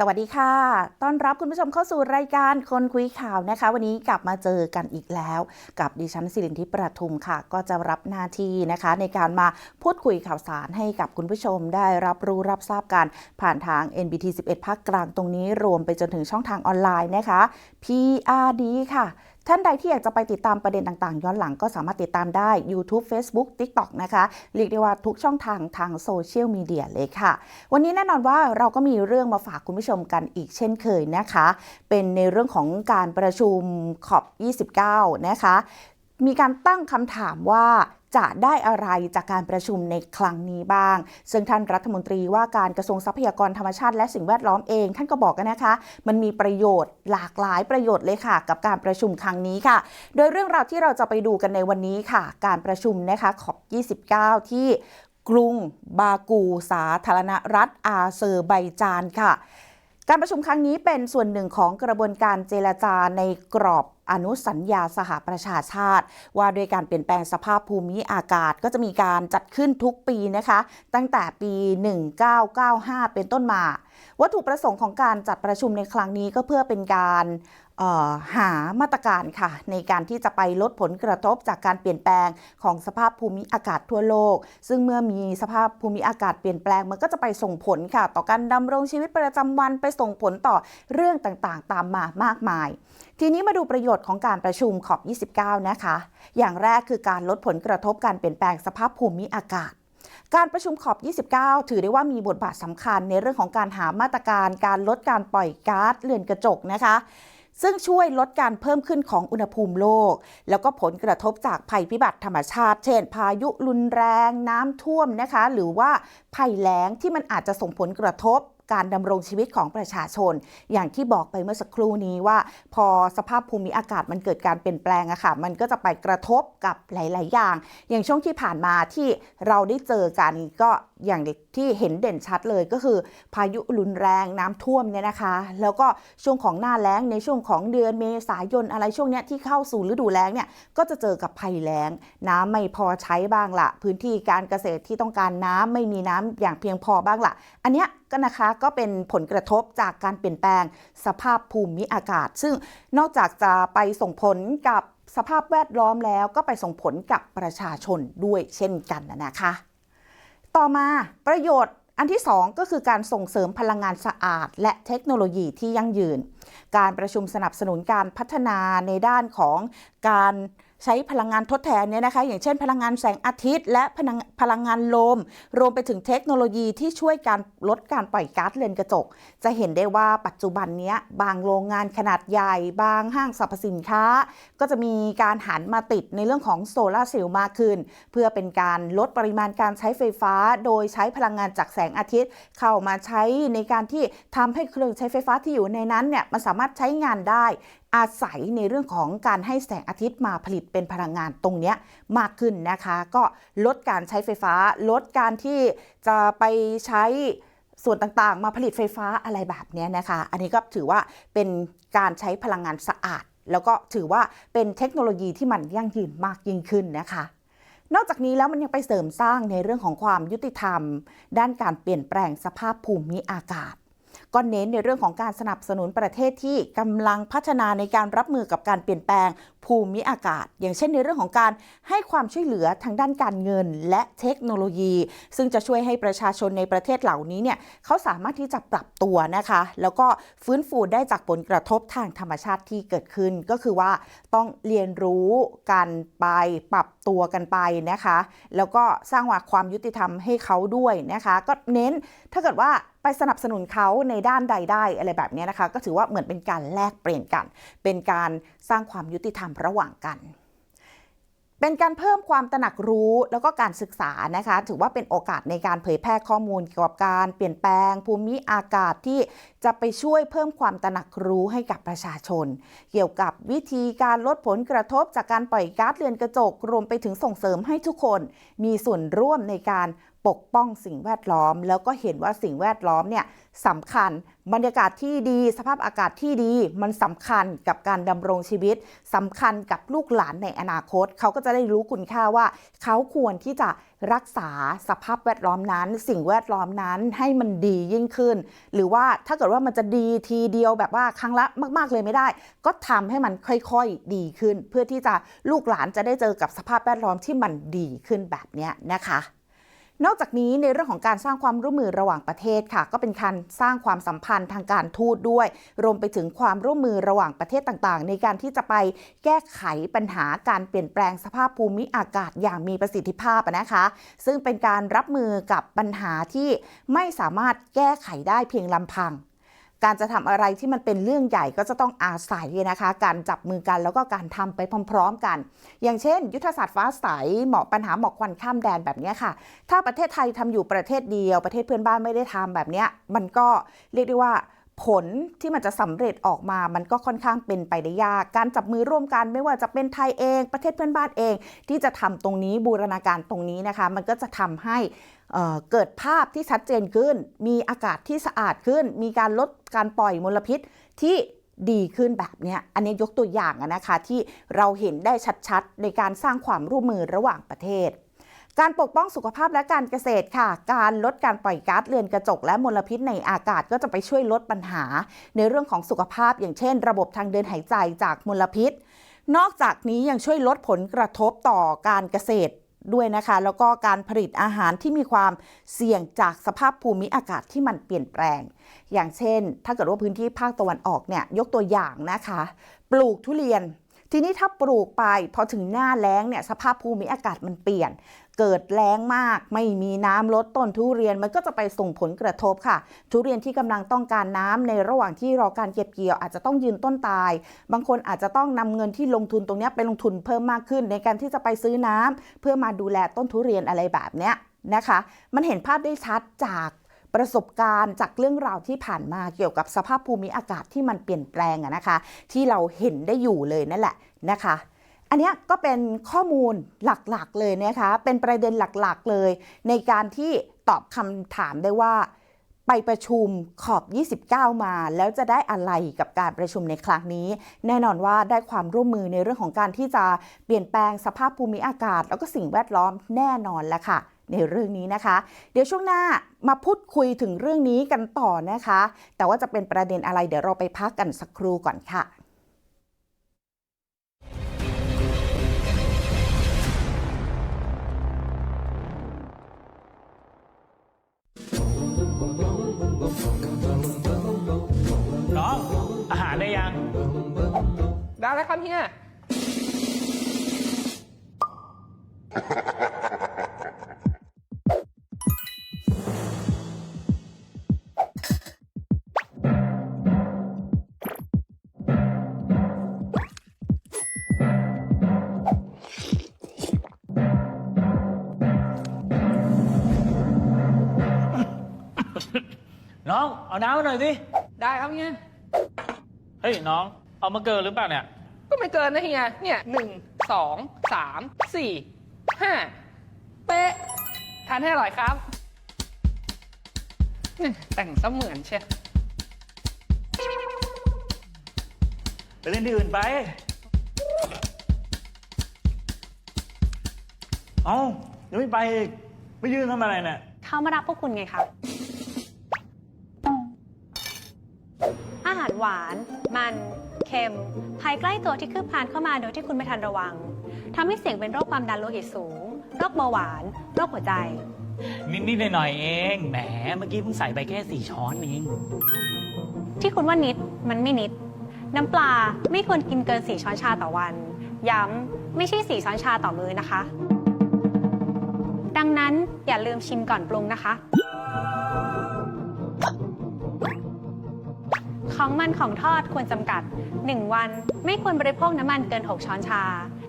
สวัสดีค่ะ ต้อนรับคุณผู้ชมเข้าสู่รายการคนคุยข่าวนะคะ วันนี้กลับมาเจอกันอีกแล้ว กับดิฉันสิรินทิพย์ประทุมค่ะ ก็จะรับหน้าที่นะคะ ในการมาพูดคุยข่าวสารให้กับคุณผู้ชมได้รับรู้รับทราบกันผ่านทาง NBT 11ภาคกลางตรงนี้รวมไปจนถึงช่องทางออนไลน์นะคะ PRD ค่ะ ท่านใดที่อยากจะไปติดตามประเด็นต่างๆ ย้อนหลังก็สามารถติดตามได้ YouTube Facebook TikTok นะคะเรียกได้ว่าทุกช่องทางทางโซเชียลมีเดียเลยค่ะ วันนี้แน่นอนว่าเราก็มีเรื่องมาฝากคุณผู้ชมกันอีกเช่นเคยนะคะ เป็นในเรื่องของการประชุมขอบ 29 นะคะมีการตั้งคำถามว่าจะได้อะไรจากการประชุมในครั้งนี้บ้าง ซึ่งท่านรัฐมนตรีว่าการกระทรวงทรัพยากรธรรมชาติและสิ่งแวดล้อมเอง ท่านก็บอกกันนะคะ มันมีประโยชน์หลากหลายประโยชน์เลยค่ะ กับการประชุมครั้งนี้ค่ะ โดยเรื่องราวที่เราจะไปดูกันในวันนี้ค่ะ การประชุมนะคะขอบ29 ที่กรุงบากู สาธารณรัฐอาเซอร์ไบจานค่ะ การประชุมครั้งนี้เป็นส่วนหนึ่งของกระบวนการเจรจาในกรอบอนุสัญญาสหประชาชาติ ว่าด้วยการเปลี่ยนแปลงสภาพภูมิอากาศก็จะมีการจัดขึ้นทุกปีนะคะ ตั้งแต่ปี 1995 เป็นต้นมา วัตถุประสงค์ของการจัดประชุมในครั้งนี้ก็เพื่อเป็นการ หามาตรการค่ะ ในการที่จะไปลดผลกระทบจากการเปลี่ยนแปลงของสภาพภูมิอากาศทั่วโลก ซึ่งเมื่อมีสภาพภูมิอากาศเปลี่ยนแปลงมันก็จะไปส่งผลค่ะ ต่อการดำรงชีวิตประจำวันไปส่งผลต่อเรื่องต่างๆ ตามมามากมาย ทีนี้มาดูประโยชน์ของการประชุมขอบ 29 นะคะ อย่างแรกคือการลดผลกระทบการเปลี่ยนแปลงสภาพภูมิอากาศการประชุมขอบ 29 ถือได้ว่ามีบทบาทสำคัญในเรื่องของการหามาตรการการลดการปล่อยก๊าซเรือนกระจกนะคะ ซึ่งช่วยลดการเพิ่มขึ้นของอุณหภูมิโลก แล้วก็ผลกระทบจากภัยพิบัติธรรมชาติ เช่น พายุรุนแรง น้ำท่วมนะคะ หรือว่าภัยแล้งที่มันอาจจะส่งผลกระทบ การดำรงชีวิตของประชาชน อย่างที่บอกไปเมื่อสักครู่นี้ว่า พอสภาพภูมิอากาศมันเกิดการเปลี่ยนแปลงอะค่ะ มันก็จะไปกระทบกับหลาย ๆ อย่าง อย่างช่วงที่ผ่านมาที่เราได้เจอกันก็อย่างที่เห็นเด่นชัดเลยก็คือ พายุรุนแรงน้ำท่วมเนี่ยนะคะ แล้วก็ช่วงของหน้าแล้งในช่วงของเดือนเมษายนอะไรช่วงเนี้ยที่เข้าสู่ฤดูแล้งเนี่ยก็จะเจอกับภัยแล้ง น้ำไม่พอใช้บ้างละพื้นที่การเกษตรที่ต้องการน้ำไม่มีน้ำอย่างเพียงพอบ้างละอันเนี้ยก็นะคะก็เป็นผลกระทบจากการเปลี่ยนแปลงสภาพภูมิอากาศ ซึ่งนอกจากจะไปส่งผลกับสภาพแวดล้อมแล้วก็ไปส่งผลกับประชาชนด้วยเช่นกันนะคะ ต่อมาประโยชน์อันที่ 2 ก็คือการส่งเสริมพลังงานสะอาด และเทคโนโลยีที่ยั่งยืน การประชุมสนับสนุนการพัฒนาในด้านของการ ใช้พลังงานทดแทนเนี่ยนะคะ อย่างเช่นพลังงานแสงอาทิตย์ และพลังพลังงานลม รวมไปถึงเทคโนโลยีที่ช่วยการลดการปล่อยก๊าซเรือนกระจก จะเห็นได้ว่าปัจจุบันนี้บางโรงงานขนาดใหญ่ บางห้างสรรพสินค้า ก็จะมีการหันมาติดในเรื่องของโซลาร์เซลล์มากขึ้น เพื่อเป็นการลดปริมาณการใช้ไฟฟ้า โดยใช้พลังงานจากแสงอาทิตย์ เข้ามาใช้ในการที่ทำให้เครื่องใช้ไฟฟ้าที่อยู่ในนั้นเนี่ยมันสามารถใช้งานได้ อาศัยในเรื่องของการให้แสงอาทิตย์มาผลิตเป็นพลังงานตรงนี้มากขึ้นนะคะ ก็ลดการใช้ไฟฟ้า ลดการที่จะไปใช้ส่วนต่างๆ มาผลิตไฟฟ้าอะไรแบบนี้นะคะ อันนี้ก็ถือว่าเป็นการใช้พลังงานสะอาด แล้วก็ถือว่าเป็นเทคโนโลยีที่มันยั่งยืนมากยิ่งขึ้นนะคะนอกจากนี้แล้วมันยังไปเสริมสร้างในเรื่องของความยุติธรรม ด้านการเปลี่ยนแปลงสภาพภูมิอากาศ ก็เน้นในเรื่องของการสนับสนุนประเทศที่กำลังพัฒนาในการรับมือกับการเปลี่ยนแปลง ภูมิอากาศ อย่างเช่นในเรื่องของการให้ความช่วยเหลือทางด้านการเงินและเทคโนโลยี ซึ่งจะช่วยให้ประชาชนในประเทศเหล่านี้เนี่ยเขาสามารถที่จะปรับตัวนะคะ แล้วก็ฟื้นฟูได้จากผลกระทบทางธรรมชาติที่เกิดขึ้น ก็คือว่าต้องเรียนรู้กันไปปรับตัวกันไปนะคะ แล้วก็สร้างวาความยุติธรรมให้เขาด้วยนะคะ ก็เน้นถ้าเกิดว่าไปสนับสนุนเขาในด้านใดได้อะไรแบบนี้นะคะ ก็ถือว่าเหมือนเป็นการแลกเปลี่ยนกัน เป็นการสร้างความยุติธรรมระหว่างกัน เป็นการเพิ่มความตระหนักรู้แล้วก็การศึกษานะคะ ถือว่าเป็นโอกาสในการเผยแพร่ข้อมูลเกี่ยวกับการเปลี่ยนแปลง ภูมิอากาศที่จะไปช่วยเพิ่มความตระหนักรู้ให้กับประชาชน เกี่ยวกับวิธีการลดผลกระทบจากการปล่อยก๊าซเรือนกระจกรวมไปถึงส่งเสริมให้ทุกคน มีส่วนร่วมในการ ปกป้องสิ่งแวดล้อม แล้วก็เห็นว่าสิ่งแวดล้อมเนี่ยสำคัญ บรรยากาศที่ดี สภาพอากาศที่ดี มันสำคัญกับการดำรงชีวิตสำคัญกับลูกหลานในอนาคต เขาก็จะได้รู้คุณค่าว่า เขาควรที่จะรักษาสภาพแวดล้อมนั้น สิ่งแวดล้อมนั้นให้มันดียิ่งขึ้น หรือว่าถ้าเกิดว่ามันจะดีทีเดียวแบบว่าครั้งละมาก ๆ เลยไม่ได้ ก็ทำให้มันค่อยๆดีขึ้น เพื่อที่จะลูกหลานจะได้เจอกับสภาพแวดล้อมที่มันดีขึ้นแบบนี้นะคะ นอกจากนี้ในเรื่องของการสร้างความร่วมมือระหว่างประเทศค่ะ ก็เป็นการสร้างความสัมพันธ์ทางการทูตด้วย รวมไปถึงความร่วมมือระหว่างประเทศต่างๆ ในการที่จะไปแก้ไขปัญหาการเปลี่ยนแปลงสภาพภูมิอากาศอย่างมีประสิทธิภาพนะคะ ซึ่งเป็นการรับมือกับปัญหาที่ไม่สามารถแก้ไขได้เพียงลำพัง การจะทำอะไรที่มันเป็นเรื่องใหญ่ก็จะต้องอาศัยนะคะ การจับมือกันแล้วก็การทำไปพร้อม ๆ กัน อย่างเช่น ยุทธศาสตร์ฟ้าใสเหมาะปัญหาหมอกควันข้ามแดนแบบนี้ค่ะ ถ้าประเทศไทยทำอยู่ประเทศเดียว ประเทศเพื่อนบ้านไม่ได้ทำแบบนี้มันก็เรียกได้ว่า ผลที่มันจะสำเร็จออกมามันก็ค่อนข้างเป็นไปได้ยาก การจับมือร่วมกันไม่ว่าจะเป็นไทยเอง ประเทศเพื่อนบ้านเอง ที่จะทำตรงนี้บูรณาการตรงนี้นะคะ มันก็จะทำให้เอ่อเกิดภาพที่ชัดเจนขึ้น มีอากาศที่สะอาดขึ้น มีการลดการปล่อยมลพิษที่ดีขึ้นแบบนี้อันนี้ยกตัวอย่างนะคะที่เราเห็นได้ชัดๆ ในการสร้างความร่วมมือระหว่างประเทศ การปกป้องสุขภาพและการเกษตรค่ะ การลดการปล่อยก๊าซเรือนกระจก และมลพิษในอากาศก็จะไปช่วยลดปัญหา ในเรื่องของสุขภาพ อย่างเช่น ระบบทางเดินหายใจจากมลพิษ นอกจากนี้ยังช่วยลดผลกระทบต่อการเกษตรด้วยนะคะ แล้วก็การผลิตอาหารที่มีความเสี่ยงจากสภาพภูมิอากาศที่มันเปลี่ยนแปลง อย่างเช่น ถ้าเกิดว่าพื้นที่ภาคตะวันออกเนี่ยยกตัวอย่างนะคะ ปลูกทุเรียน ทีนี้ถ้าปลูกไปพอถึงหน้าแล้งเนี่ยสภาพภูมิอากาศมันเปลี่ยน เกิดแล้งมาก ไม่มีน้ำลดต้นทุเรียนมันก็จะไปส่งผลกระทบค่ะ ทุเรียนที่กำลังต้องการน้ำในระหว่างที่รอการเก็บเกี่ยว อาจจะต้องยืนต้นตาย บางคนอาจจะต้องนำเงินที่ลงทุนตรงนี้ไปลงทุนเพิ่มมากขึ้น ในการที่จะไปซื้อน้ำเพื่อมาดูแลต้นทุเรียนอะไรแบบเนี้ยนะคะ มันเห็นภาพได้ชัดจากประสบการณ์จากเรื่องราวที่ผ่านมาเกี่ยวกับสภาพภูมิอากาศที่มันเปลี่ยนแปลงอะนะคะ ที่เราเห็นได้อยู่เลยนั่นแหละนะคะ อันนี้ก็เป็นข้อมูลหลักๆเลยนะคะ เป็นประเด็นหลักๆเลย ในการที่ตอบคำถามได้ว่า ไปประชุมขอบ 29 มา แล้วจะได้อะไรกับการประชุมในครั้งนี้ แน่นอนว่าได้ความร่วมมือในเรื่องของการที่จะเปลี่ยนแปลงสภาพภูมิอากาศ แล้วก็สิ่งแวดล้อมแน่นอนแล้วค่ะในเรื่องนี้นะคะ เดี๋ยวช่วงหน้ามาพูดคุยถึงเรื่องนี้กันต่อนะคะ แต่ว่าจะเป็นประเด็นอะไรเดี๋ยวเราไปพักกันสักครู่ก่อนค่ะ ได้แล้วครับเฮียน้อง เอาน้ำมาหน่อยสิ ได้ครับเฮีย เฮ้ย น้อง เอามาเกินหรือเปล่าเนี่ยก็ ไม่เกินนะเฮีย เนี่ยหนึ่งสองสามสี่ห้าเป๊ะ ทานให้อร่อยครับเนี่ยแต่งเสมือนเชียไปเล่นที่อื่นไป เอ้ายังไม่ไปอีกไม่ยืนทำอะไรเนี่ย เขามารับพวกคุณไงคะ อาหารหวาน มัน เค็ม ภัยใกล้ตัวที่คืบคลานเข้ามาโดยที่คุณไม่ทันระวังทำให้เสี่ยงเป็นโรคความดันโลหิตสูง โรคเบาหวาน โรคหัวใจ นิดๆหน่อยๆเอง แหม เมื่อกี้เพิ่งใส่ไปแค่สี่ช้อนเอง ที่คุณว่านิด มันไม่นิด น้ำปลาไม่ควรกินเกิน4ช้อนชาต่อวัน ย้ำไม่ใช่4ช้อนชาต่อมื้อนะคะ ดังนั้นอย่าลืมชิมก่อนปรุงนะคะ ของมันของทอดควรจำกัด 1 วันไม่ควรบริโภคน้ำมันเกิน 6 ช้อนชา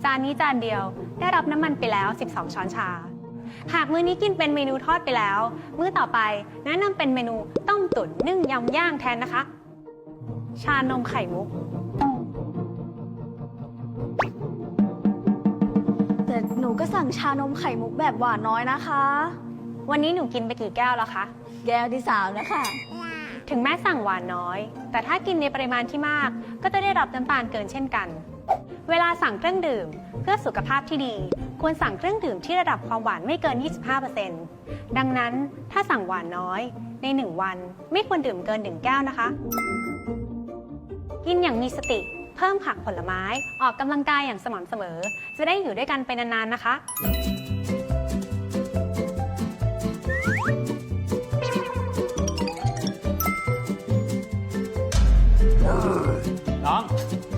จานนี้จานเดียว ได้รับน้ำมันไปแล้ว 12 ช้อนชา หากมื้อนี้กินเป็นเมนูทอดไปแล้ว มื้อต่อไปแนะนำเป็นเมนูต้มตุ๋นนึ่งยำย่างแทนนะคะ ชานมไข่มุกแต่หนูก็สั่งชานมไข่มุกแบบหวานน้อยนะคะ วันนี้หนูกินไปกี่แก้วแล้วคะ แก้วที่สามแล้วค่ะ ถึงแม้สั่งหวานน้อย แต่ถ้ากินในปริมาณที่มาก ก็จะได้รับน้ำตาลเกินเช่นกัน เวลาสั่งเครื่องดื่ม เพื่อสุขภาพที่ดี ควรสั่งเครื่องดื่มที่ระดับความหวานไม่เกิน 25%ดังนั้นถ้าสั่งหวานน้อย ใน 1 วัน ไม่ควรดื่มเกิน 1 แก้วนะคะ กินอย่างมีสติ เพิ่มผักผลไม้ ออกกำลังกายอย่างสม่ำเสมอ จะได้อยู่ด้วยกันไปนานๆนะคะ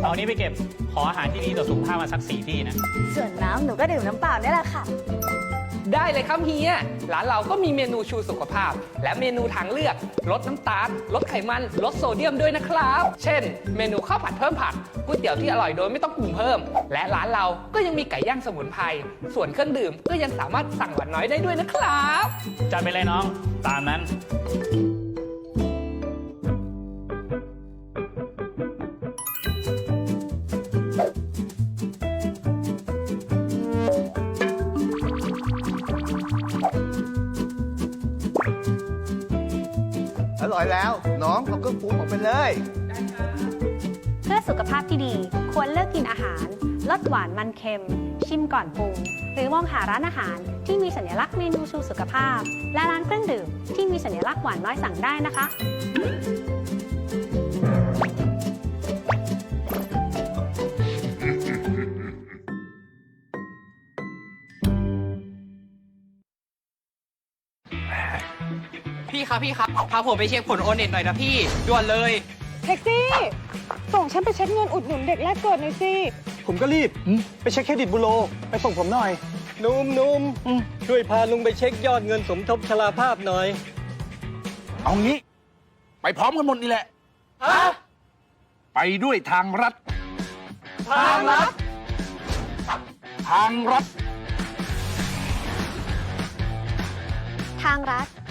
เอาอันนี้ไปเก็บขออาหารที่ดีต่อสุขภาพมาสักสี่ที่นะ ส่วนน้ำหนูก็ดื่มน้ำเปล่านี่แหละค่ะ ได้เลยครับเฮียร้านเราก็มีเมนูชูสุขภาพ และเมนูทางเลือก ลดน้ำตาล ลดไขมัน ลดโซเดียมด้วยนะครับ เช่น เมนูข้าวผัดเพิ่มผักก๋วยเตี๋ยวที่อร่อยโดยไม่ต้องปรุงเพิ่ม และร้านเราก็ยังมีไก่ย่างสมุนไพรส่วนเครื่องดื่มก็ยังสามารถสั่งหวานน้อยได้ด้วยนะครับ จัดไปเลยน้อง ตามนั้น แล้ว น้องเอาเครื่องปรุงออกไปเลย เพื่อสุขภาพที่ดีควรเลือกกินอาหาร ลดหวานมันเค็ม ชิมก่อนปรุง หรือมองหาร้านอาหารที่มีสัญลักษณ์เมนูชูสุขภาพ และร้านเครื่องดื่มที่มีสัญลักษณ์หวานน้อยสั่งได้นะคะ ครับพี่ครับพาผมไปเช็คผลโอนเน็ตหน่อยนะพี่ด่วนเลยแท็กซี่ ส่งฉันไปเช็คเงินอุดหนุนเด็กแรกเกิดหน่อยสิ ผมก็รีบ ไปเช็คเครดิตบูโรไปส่งผมหน่อย นุ่มนุ่มช่วยพาลุงไปเช็คยอดเงินสมทบชราภาพหน่อย เอางี้ ไปพร้อมกันหมดนี่แหละไปด้วยทางรัฐ ทางรัฐ ทางรัฐ ทางรัฐ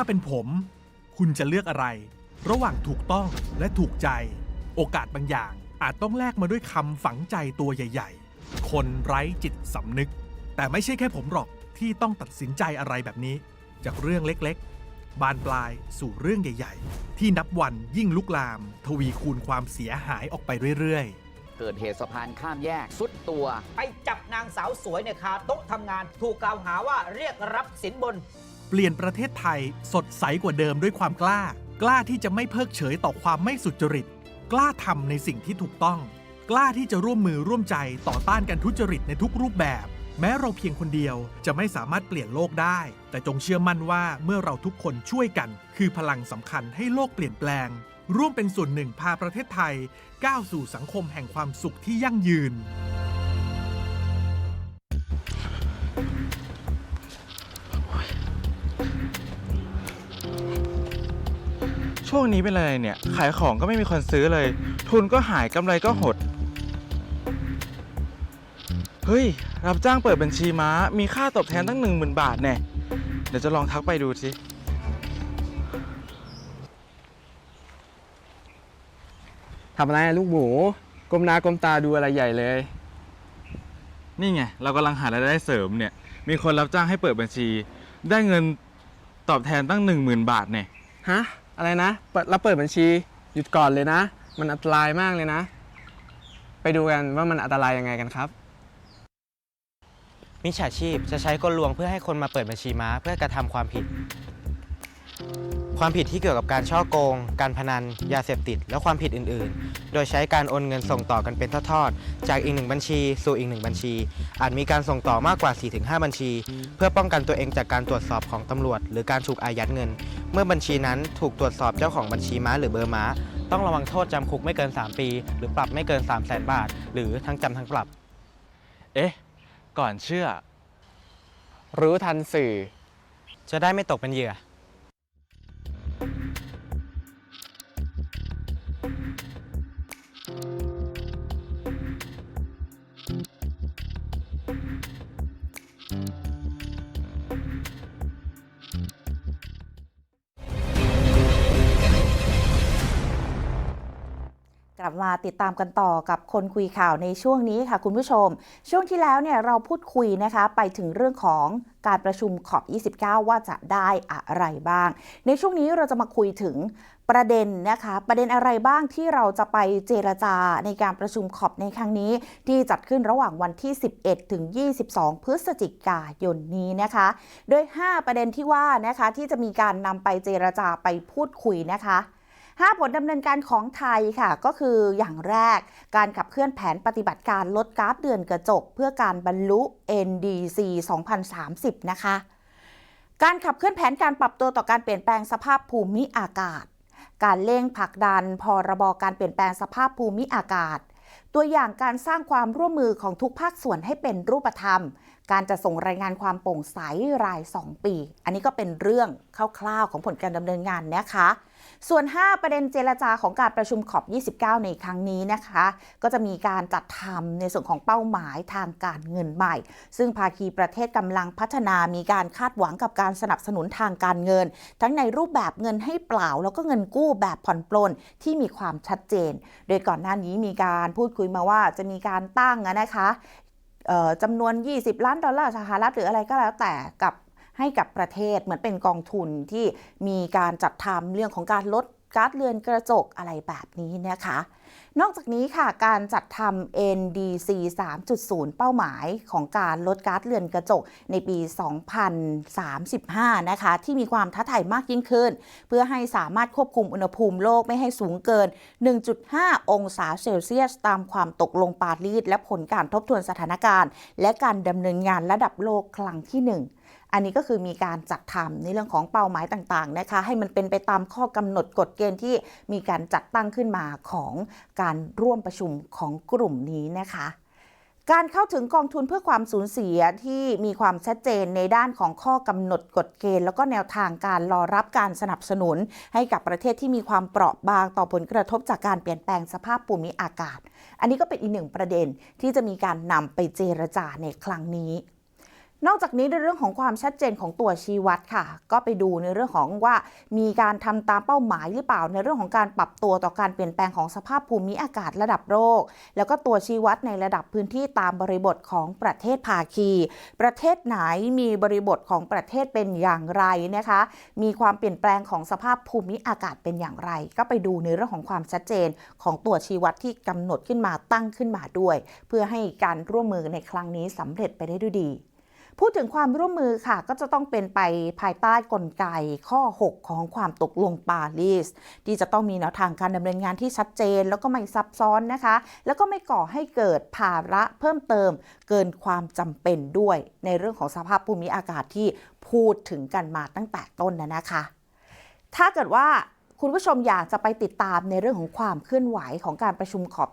าเป็นผม คุณจะเลือกอะไร ระหว่างถูกต้องและถูกใจ โอกาสบางอย่างอาจต้องแลกมาด้วยคำฝังใจตัวใหญ่ ๆ คนไร้จิตสำนึก แต่ไม่ใช่แค่ผมหรอกที่ต้องตัดสินใจอะไรแบบนี้ จากเรื่องเล็กๆ บานปลายสู่เรื่องใหญ่ ๆ ที่นับวันยิ่งลุกลาม ทวีคูณความเสียหายออกไปเรื่อยๆเกิดเหตุสะพานข้ามแยกสุดตัว ไปจับนางสาวสวยในคาโต๊ะทำงาน ถูกกล่าวหาว่าเรียกรับสินบน เปลี่ยนประเทศไทยสดใสกว่าเดิมด้วยความกล้า กล้าที่จะไม่เพิกเฉยต่อความไม่สุจริต กล้าทำในสิ่งที่ถูกต้อง กล้าที่จะร่วมมือร่วมใจต่อต้านการทุจริตในทุกรูปแบบ แม้เราเพียงคนเดียวจะไม่สามารถเปลี่ยนโลกได้ แต่จงเชื่อมั่นว่าเมื่อเราทุกคนช่วยกัน คือพลังสำคัญให้โลกเปลี่ยนแปลง ร่วมเป็นส่วนหนึ่งพาประเทศไทย ก้าวสู่สังคมแห่งความสุขที่ยั่งยืน ช่วงนี้เป็นอะไรเนี่ย ขายของก็ไม่มีคนซื้อเลย ทุนก็หายกำไรก็หด เฮ้ย รับจ้างเปิดบัญชีม้า มีค่าตอบแทนตั้งหนึ่งหมื่นบาทแน่เดี๋ยวจะลองทักไปดูสิ ทำอะไรลูกหมูก้มหน้าก้มตาดูอะไรใหญ่เลย นี่ไง เรากำลังหารายได้เสริมเนี่ย มีคนรับจ้างให้เปิดบัญชี ได้เงินตอบแทนตั้งหนึ่งหมื่นบาทเนี่ย ฮะ อะไรนะเปิดรับเปิดบัญชีหยุดก่อนเลยนะ มันอันตรายมากเลยนะ ไปดูกันว่ามันอันตรายยังไงกันครับ มิจฉาชีพจะใช้กลลวงเพื่อให้คนมาเปิดบัญชีม้าเพื่อกระทำความผิด ความผิดที่เกี่ยวกับการช่อโกง การพนัน ยาเสพติด และความผิดอื่น ๆ โดยใช้การโอนเงินส่งต่อกันเป็นทอดๆ จากอีกหนึ่งบัญชีสู่อีกหนึ่งบัญชี อาจมีการส่งต่อมากกว่า 4-5 บัญชี เพื่อป้องกันตัวเองจากการตรวจสอบของตำรวจ หรือการถูกอายัดเงิน เมื่อบัญชีนั้นถูกตรวจสอบเจ้าของบัญชีม้าหรือเบอร์ม้า ต้องระวังโทษจำคุกไม่เกิน 3 ปี หรือปรับไม่เกิน 3 0 0 0 0 0บาท หรือทั้งจำทั้งปรับ เอ๊ะ ก่อนเชื่อ รู้ทันสื่อ จะได้ไม่ตกเป็นเหยื่อ มาติดตามกันต่อกับคนคุยข่าวในช่วงนี้ค่ะคุณผู้ชม ช่วงที่แล้วเนี่ยเราพูดคุยนะคะไปถึงเรื่องของการประชุมขอบ 29 ว่าจะได้อะไรบ้าง ในช่วงนี้เราจะมาคุยถึงประเด็นนะคะ ประเด็นอะไรบ้างที่เราจะไปเจรจาในการประชุมขอบในครั้งนี้ ที่จัดขึ้นระหว่างวันที่ 11 ถึง 22 พฤศจิกายนนี้นะคะ โดย 5 ประเด็นที่ว่านะคะที่จะมีการนำไปเจรจาไปพูดคุยนะคะ 5 ผลดำเนินการของไทยค่ะ ก็คืออย่างแรกการขับเคลื่อนแผนปฏิบัติการลดก๊าซเรือนกระจก เพื่อการบรรลุ NDC 2030 นะคะ การขับเคลื่อนแผนการปรับตัวต่อการเปลี่ยนแปลงสภาพภูมิอากาศ การเร่งผลักดันพรบการเปลี่ยนแปลงสภาพภูมิอากาศ ตัวอย่างการสร้างความร่วมมือของทุกภาคส่วนให้เป็นรูปธรรม การจะส่งรายงานความโปร่งใสราย 2 ปี อันนี้ก็เป็นเรื่องคร่าวๆของผลการดำเนินงานนะคะ ส่วน 5 ประเด็นเจรจาของการประชุมขอบ 29 ในครั้งนี้นะคะ ก็จะมีการจัดทำในส่วนของเป้าหมายทางการเงินใหม่ ซึ่งภาคีประเทศกำลังพัฒนามีการคาดหวังกับการสนับสนุนทางการเงิน ทั้งในรูปแบบเงินให้เปล่า แล้วก็เงินกู้แบบผ่อนปลนที่มีความชัดเจน โดยก่อนหน้านี้มีการพูดคุยมาว่าจะมีการตั้งนะคะจำนวน 20 ล้านดอลลาร์สหรัฐหรืออะไรก็แล้วแต่กับ ให้กับประเทศเหมือนเป็นกองทุนที่มีการจัดทำเรื่องของการลดก๊าซเรือนกระจกอะไรแบบนี้นะคะ นอกจากนี้ค่ะการจัดทำ NDC 3.0 เป้าหมายของการลดก๊าซเรือนกระจกในปี 2035 นะคะ ที่มีความท้าทายมากยิ่งขึ้น เพื่อให้สามารถควบคุมอุณหภูมิโลกไม่ให้สูงเกิน 1.5 องศาเซลเซียส ตามความตกลงปารีสและผลการทบทวนสถานการณ์ และการดำเนินงานระดับโลกครั้งที่หนึ่ง อันนี้ก็คือมีการจัดทำในเรื่องของเป้าหมายต่างๆนะคะ ให้มันเป็นไปตามข้อกำหนดกฎเกณฑ์ที่มีการจัดตั้งขึ้นมาของการร่วมประชุมของกลุ่มนี้นะคะการเข้าถึงกองทุนเพื่อความสูญเสียที่มีความชัดเจนในด้านของข้อกำหนดกฎเกณฑ์ แล้วก็แนวทางการรอรับการสนับสนุน ให้กับประเทศที่มีความเปราะบางต่อผลกระทบจากการเปลี่ยนแปลงสภาพภูมิอากาศ อันนี้ก็เป็นอีกหนึ่งประเด็นที่จะมีการนำไปเจรจาในครั้งนี้ นอกจากนี้ในเรื่องของความชัดเจนของตัวชี้วัดค่ะ ก็ไปดูในเรื่องของว่ามีการทำตามเป้าหมายหรือเปล่าในเรื่องของการปรับตัวต่อการเปลี่ยนแปลงของสภาพภูมิอากาศระดับโลกแล้วก็ตัวชี้วัดในระดับพื้นที่ตามบริบทของประเทศภาคี ประเทศไหนมีบริบทของประเทศเป็นอย่างไรนะคะ มีความเปลี่ยนแปลงของสภาพภูมิอากาศเป็นอย่างไร ก็ไปดูในเรื่องของความชัดเจนของตัวชี้วัดที่กำหนดขึ้นมาตั้งขึ้นมาด้วย เพื่อให้การร่วมมือในครั้งนี้สำเร็จไปได้ด้วยดี พูดถึงความร่วมมือค่ะ ก็จะต้องเป็นไปภายใต้กลไกข้อ 6 ของความตกลงปารีส ที่จะต้องมีแนวทางการดำเนินงานที่ชัดเจน แล้วก็ไม่ซับซ้อนนะคะ แล้วก็ไม่ก่อให้เกิดภาระเพิ่มเติม เกินความจำเป็นด้วย ในเรื่องของสภาพภูมิอากาศที่พูดถึงกันมาตั้งแต่ต้นนะนะคะ ถ้าเกิดว่า คุณผู้ชมอยากจะไปติดตามในเรื่องของความเคลื่อนไหวของการประชุมขอบ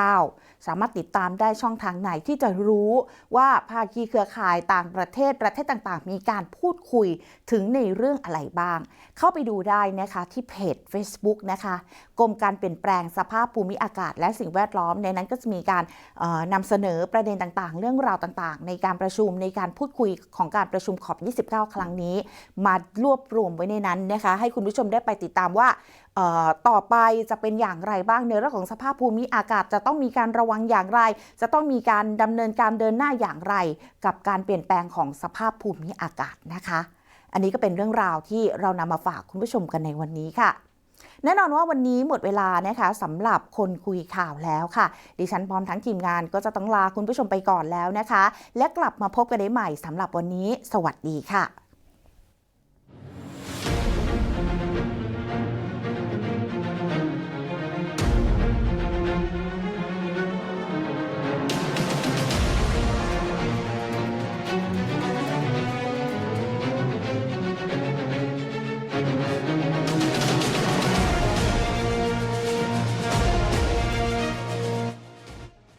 29 สามารถติดตามได้ช่องทางไหนที่จะรู้ว่าภาคีเครือข่ายต่างประเทศประเทศต่างๆ มีการพูดคุยถึงในเรื่องอะไรบ้าง เข้าไปดูได้นะคะที่เพจ Facebook นะคะกรมการเปลี่ยนแปลงสภาพภูมิอากาศ และสิ่งแวดล้อมในนั้นก็จะมีการเอ่อนำเสนอประเด็นต่างๆ เรื่องราวต่างๆ ในการประชุมในการพูดคุยของการประชุมขอบ 29 ครั้งนี้ มารวบรวมไว้ในนั้นนะคะ ให้คุณผู้ชมได้ไปติดตามว่าต่อไปจะเป็นอย่างไรบ้างในเรื่องของสภาพภูมิอากาศจะต้องมีการระวังอย่างไร จะต้องมีการดำเนินการเดินหน้าอย่างไร กับการเปลี่ยนแปลงของสภาพภูมิอากาศนะคะ อันนี้ก็เป็นเรื่องราวที่เรานำมาฝากคุณผู้ชมกันในวันนี้ค่ะแน่นอนว่าวันนี้หมดเวลานะคะสำหรับคนคุยข่าวแล้วค่ะ ดิฉันพร้อมทั้งทีมงานก็จะต้องลาคุณผู้ชมไปก่อนแล้วนะคะ และกลับมาพบกันได้ใหม่สำหรับวันนี้ สวัสดีค่ะ